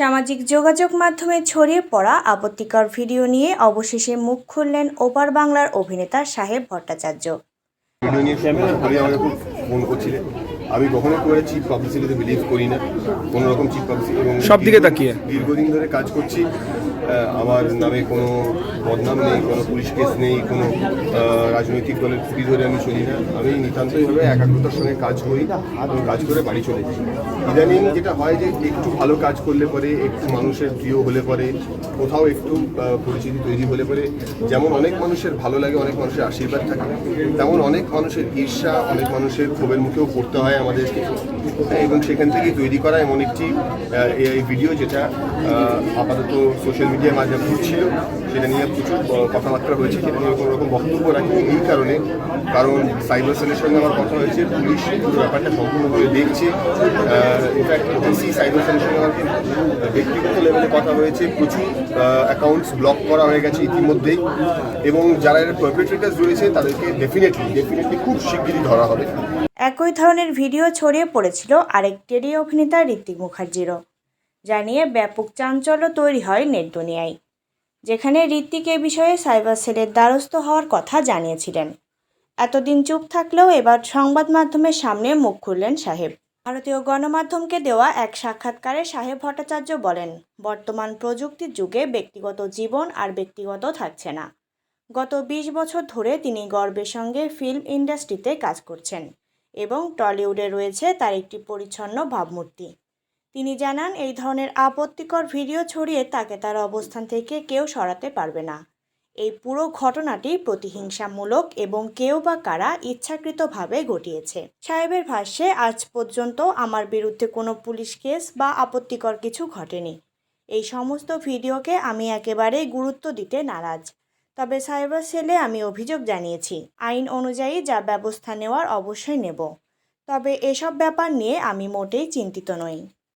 সামাজিক যোগাযোগ মাধ্যমে ছড়িয়ে পড়া আপত্তিকর ভিডিও নিয়ে অবশেষে মুখ খুললেন ওপার বাংলার অভিনেতা সাহেব ভট্টাচার্য। আমি কখনো করে চিপ পাবলিসিটিতে বিলিভ করি না কোনো রকম চিপ পাবলিসিটি এবং সব দিকে তাকিয়ে। দীর্ঘদিন ধরে কাজ করছি। আমার নামে কোনো বদনাম নেই কোনো পুলিশ কেস নেই কোনো রাজনৈতিক দলের ছুটি ধরে আমি চলি না। আমি নিতান্তইভাবে একাগ্রতার সঙ্গে কাজ করি এবং কাজ করে বাড়ি চলে যাই। ইদানিং যেটা হয় যে একটু ভালো কাজ করলে পরে একটু মানুষের প্রিয় হলে পরে কোথাও একটু পরিচিতি তৈরি হলে পরে যেমন অনেক মানুষের ভালো লাগে অনেক মানুষের আশীর্বাদ থাকে। তেমন অনেক মানুষের ঈর্ষা অনেক মানুষের ক্ষোভের মুখেও পড়তে হয়। আমাদেরকে এবং সেখান থেকেই তৈরি করা এমন একটি এই ভিডিও যেটা আপাতত সোশ্যাল মিডিয়ার মাঝে ঘুরছিল, সেটা নিয়ে প্রচুর কথাবার্তা হয়েছে, সেটা নিয়ে কোনো রকম বক্তব্য রাখিনি এই কারণে। কারণ সাইবার সেলের সঙ্গে আমার কথা হয়েছে, পুলিশ পুরো ব্যাপারটা সম্পূর্ণভাবে দেখছে। ইনফ্যাক্ট ডিসি সাইবার সেলের সঙ্গে আমার ব্যক্তিগত লেভেলে কথা হয়েছে, প্রচুর অ্যাকাউন্টস ব্লক করা হয়ে গেছে ইতিমধ্যেই। এবং যারা এর পারপেট্রেটার্স রয়েছে, তাদেরকে ডেফিনেটলি ডেফিনেটলি খুব শিগগিরই ধরা হবে। একই ধরনের ভিডিও ছড়িয়ে পড়েছিল আরেক টেরি অভিনেতা ঋত্বিক মুখার্জিরও, যা নিয়ে ব্যাপক চাঞ্চল্য তৈরি হয় নেট দুনিয়ায়, যেখানে ঋত্বিক এ বিষয়ে সাইবার সেলের দ্বারস্থ হওয়ার কথা জানিয়েছিলেন। এতদিন চুপ থাকলেও এবার সংবাদ মাধ্যমের সামনে মুখ খুললেন সাহেব। ভারতীয় গণমাধ্যমকে দেওয়া এক সাক্ষাৎকারে সাহেব ভট্টাচার্য বলেন, বর্তমান প্রযুক্তির যুগে ব্যক্তিগত জীবন আর ব্যক্তিগত থাকছে না। গত ২০ বছর ধরে তিনি গর্বের সঙ্গে ফিল্ম ইন্ডাস্ট্রিতে কাজ করছেন। এবং টলিউডে রয়েছে তার একটি পরিচ্ছন্ন ভাবমূর্তি। তিনি জানান, এই ধরনের আপত্তিকর ভিডিও ছড়িয়ে তাকে তার অবস্থান থেকে কেউ সরাতে পারবে না। এই পুরো ঘটনাটি প্রতিহিংসামূলক এবং কেউ বা কারা ইচ্ছাকৃতভাবে ঘটিয়েছে। সাহেবের ভাষ্যে, আজ পর্যন্ত আমার বিরুদ্ধে কোনো পুলিশ কেস বা আপত্তিকর কিছু ঘটেনি। এই সমস্ত ভিডিওকে আমি একেবারেই গুরুত্ব দিতে নারাজ। তবে সাইবার সেলে আমি অভিযোগ জানিয়েছি। আইন অনুযায়ী যা ব্যবস্থা নেওয়ার অবশ্যই নেব। তবে এসব ব্যাপার নিয়ে আমি মোটেই চিন্তিত নই।